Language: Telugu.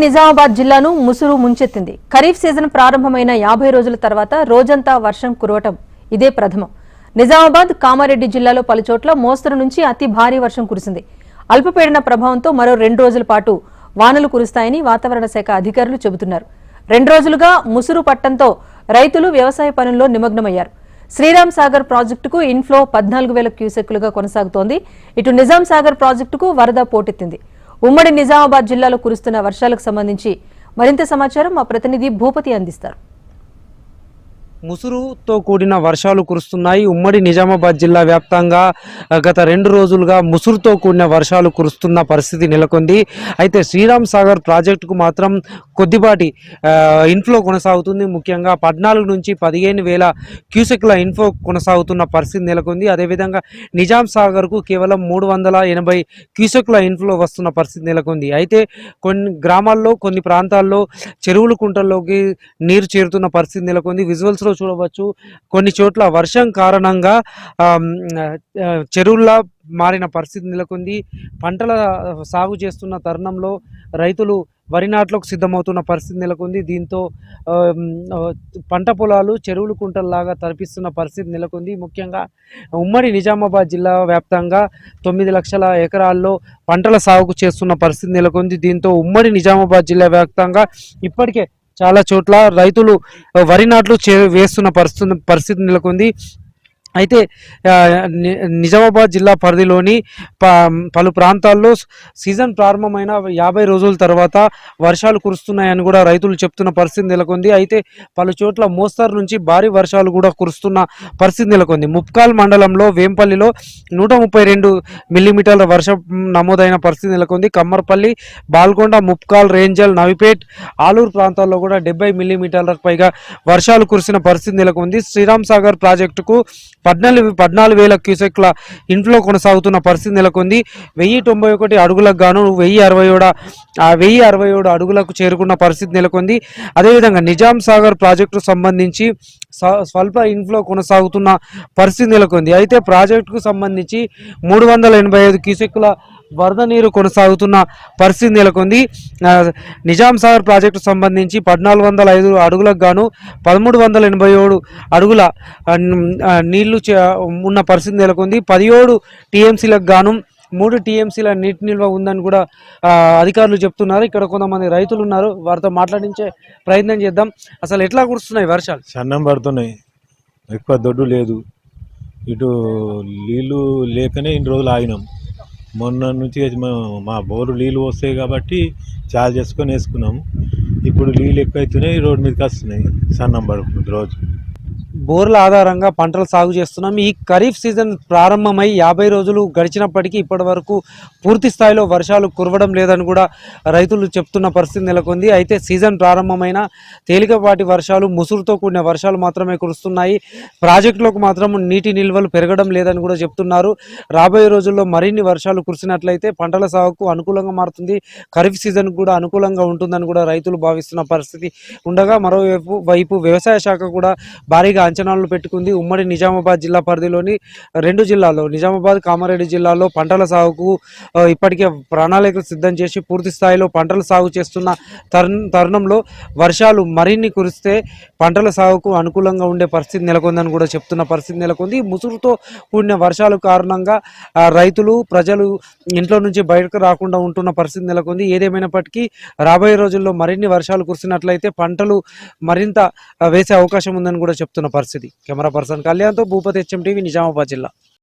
నిజామాబాద్ జిల్లాను ముసురు ముంచెత్తింది. ఖరీఫ్ సీజన్ ప్రారంభమైన యాభై రోజుల తర్వాత రోజంతా వర్షం కురవటం ఇదే ప్రథమం. నిజామాబాద్ కామారెడ్డి జిల్లాలో పలుచోట్ల మోస్తరు నుంచి అతి భారీ వర్షం కురిసింది. అల్పపీడన ప్రభావంతో మరో రెండు రోజుల పాటు వానలు కురుస్తాయని వాతావరణ శాఖ అధికారులు చెబుతున్నారు. రెండు రోజులుగా ముసురు పట్టంతో రైతులు వ్యవసాయ పనుల్లో నిమగ్నమయ్యారు. శ్రీరామ్ సాగర్ ప్రాజెక్టుకు ఇన్ఫ్లో పద్నాలుగు వేల క్యూసెక్కులుగా కొనసాగుతోంది. ఇటు నిజాం సాగర్ ప్రాజెక్టుకు వరద పోటెత్తింది. ఉమ్మడి నిజామాబాద్ జిల్లాలో కురుస్తున్న వర్షాలకు సంబంధించి మరింత సమాచారం మా ప్రతినిధి భూపతి అందిస్తారు. ముసురుతో కూడిన వర్షాలు కురుస్తున్నాయి. ఉమ్మడి నిజామాబాద్ జిల్లా వ్యాప్తంగా గత రెండు రోజులుగా ముసురుతో కూడిన వర్షాలు కురుస్తున్న పరిస్థితి నెలకొంది. అయితే శ్రీరామ్ సాగర్ ప్రాజెక్టుకు మాత్రం కొద్దిపాటి ఇన్ఫ్లో కొనసాగుతుంది. ముఖ్యంగా పద్నాలుగు నుంచి పదిహేను వేల క్యూసెక్ల ఇన్ఫ్లో కొనసాగుతున్న పరిస్థితి నెలకొంది. అదేవిధంగా నిజాం సాగర్కు కేవలం మూడు వందల ఎనభై క్యూసెక్ల ఇన్ఫ్లో వస్తున్న పరిస్థితి నెలకొంది. అయితే కొన్ని గ్రామాల్లో కొన్ని ప్రాంతాల్లో చెరువుల కుంటల్లోకి నీరు చేరుతున్న పరిస్థితి నెలకొంది. విజువల్స్లో చూడవచ్చు. కొన్ని చోట్ల వర్షం కారణంగా చెరువుల్లో చెరువుల్లా మారిన పరిస్థితి నెలకొంది. పంటల సాగు చేస్తున్న తరుణంలో రైతులు వరి నాట్లకు సిద్ధమవుతున్న పరిస్థితి నెలకొంది. దీంతో పంట పొలాలు చెరువులు కుంటల్లాగా తరిపిస్తున్న పరిస్థితి నెలకొంది. ముఖ్యంగా ఉమ్మడి నిజామాబాద్ జిల్లా వ్యాప్తంగా తొమ్మిది లక్షల ఎకరాల్లో పంటల సాగు చేస్తున్న పరిస్థితి నెలకొంది. దీంతో ఉమ్మడి నిజామాబాద్ జిల్లా వ్యాప్తంగా ఇప్పటికే చాలా చోట్ల రైతులు వరి నాట్లు చే వేస్తున్న పరిస్థితి పరిస్థితి నెలకొంది. అయితే నిజామాబాద్ జిల్లా పరిధిలోని ప పలు ప్రాంతాల్లో సీజన్ ప్రారంభమైన యాభై రోజుల తర్వాత వర్షాలు కురుస్తున్నాయని కూడా రైతులు చెప్తున్న పరిస్థితి నెలకొంది. అయితే పలు చోట్ల మోస్తరు నుంచి భారీ వర్షాలు కూడా కురుస్తున్న పరిస్థితి నెలకొంది. ముప్కాల్ మండలంలో వేంపల్లిలో నూట ముప్పై రెండు మిల్లీమీటర్ల వర్షం నమోదైన పరిస్థితి నెలకొంది. కమ్మర్పల్లి బాల్కొండ ముప్కాల్ రేంజల్ నవిపేట్ ఆలూరు ప్రాంతాల్లో కూడా డెబ్బై మిల్లీమీటర్లకు పైగా వర్షాలు కురిసిన పరిస్థితి నెలకొంది. శ్రీరామ్ సాగర్ ప్రాజెక్టుకు పద్నాలుగు పద్నాలుగు వేల క్యూసెక్ల ఇంట్లో కొనసాగుతున్న పరిస్థితి నెలకొంది. వెయ్యి తొంభై ఒకటి అడుగులకు గాను వెయ్యి అరవై ఏడు వెయ్యి అరవై ఏడు అడుగులకు చేరుకున్న పరిస్థితి నెలకొంది. అదేవిధంగా నిజాం సాగర్ ప్రాజెక్టుకు సంబంధించి స్వ- స్వల్ప ఇన్ఫ్లో కొనసాగుతున్న పరిస్థితి నెలకొంది. అయితే ప్రాజెక్టుకు సంబంధించి మూడు వందల ఎనభై ఐదు క్యూసెక్ల వరద నీరు కొనసాగుతున్న పరిస్థితి నెలకొంది. నిజాంసాగర్ నిజాం సాగర్ ప్రాజెక్టు సంబంధించి పద్నాలుగు వందల ఐదు అడుగులకు గాను పదమూడు వందల ఎనభై ఏడు అడుగుల నీళ్ళు చే- ఉన్న పరిస్థితి నెలకొంది. పదిహేడు టీఎంసీలకు గాను మూడు టీఎంసీల నీటి నిల్వ ఉందని కూడా అధికారులు చెప్తున్నారు. ఇక్కడ కొంతమంది రైతులు ఉన్నారు. వారితో మాట్లాడించే ప్రయత్నం చేద్దాం. అసలు ఎట్లా కురుస్తున్నాయి వర్షాలు? సన్నం పడుతున్నాయి. ఎక్కువ దొడ్డు లేదు. ఇటు నీళ్ళు లేకనే ఇన్ని రోజులు ఆగినాం. మొన్న నుంచి మా- మా బోరు నీళ్ళు వస్తాయి కాబట్టి చాలు చేసుకొని వేసుకున్నాము. ఇప్పుడు నీళ్ళు ఎక్కువ అవుతున్నాయి రోడ్డు మీదకి వస్తున్నాయి సన్నం పడుతుంది రోజు. బోర్ల ఆధారంగా పంటలు సాగు చేస్తున్నాం. ఈ ఖరీఫ్ సీజన్ ప్రారంభమై యాభై రోజులు గడిచినప్పటికీ ఇప్పటి వరకు పూర్తి స్థాయిలో వర్షాలు కురవడం లేదని కూడా రైతులు చెప్తున్న పరిస్థితి నెలకొంది. అయితే సీజన్ ప్రారంభమైన తేలికపాటి వర్షాలు ముసురుతో కూడిన వర్షాలు మాత్రమే కురుస్తున్నాయి. ప్రాజెక్టులకు మాత్రం నీటి నిల్వలు పెరగడం లేదని కూడా చెప్తున్నారు. రాబోయే రోజుల్లో మరిన్ని వర్షాలు కురిసినట్లయితే పంటల సాగుకు అనుకూలంగా మారుతుంది. ఖరీఫ్ సీజన్ కూడా అనుకూలంగా ఉంటుందని కూడా రైతులు భావిస్తున్న పరిస్థితి ఉండగా మరోవైపు వైపు వ్యవసాయ శాఖ కూడా భారీగా అంచనాలు పెట్టుకుంది. ఉమ్మడి నిజామాబాద్ జిల్లా పరిధిలోని రెండు జిల్లాల్లో నిజామాబాద్ కామారెడ్డి జిల్లాలో పంటల సాగుకు ఇప్పటికే ప్రణాళికలు సిద్ధం చేసి పూర్తి స్థాయిలో పంటల సాగు చేస్తున్న తరుణంలో వర్షాలు మరిన్ని కురిస్తే పంటల సాగుకు అనుకూలంగా ఉండే పరిస్థితి నెలకొందని కూడా చెప్తున్న పరిస్థితి నెలకొంది. ముసురుతో కూడిన వర్షాల కారణంగా రైతులు ప్రజలు ఇంట్లో నుంచి బయటకు రాకుండా ఉంటున్న పరిస్థితి నెలకొంది. ఏదేమైనప్పటికీ రాబోయే రోజుల్లో మరిన్ని వర్షాలు కురిసినట్లయితే పంటలు మరింత వేసే అవకాశం ఉందని కూడా చెప్తున్న పరిస్థితి. కెమెరా పర్సన్ కళ్యాణ్తో భూపతి హెచ్ఎం టీవీ నిజామాబాద్ జిల్లా.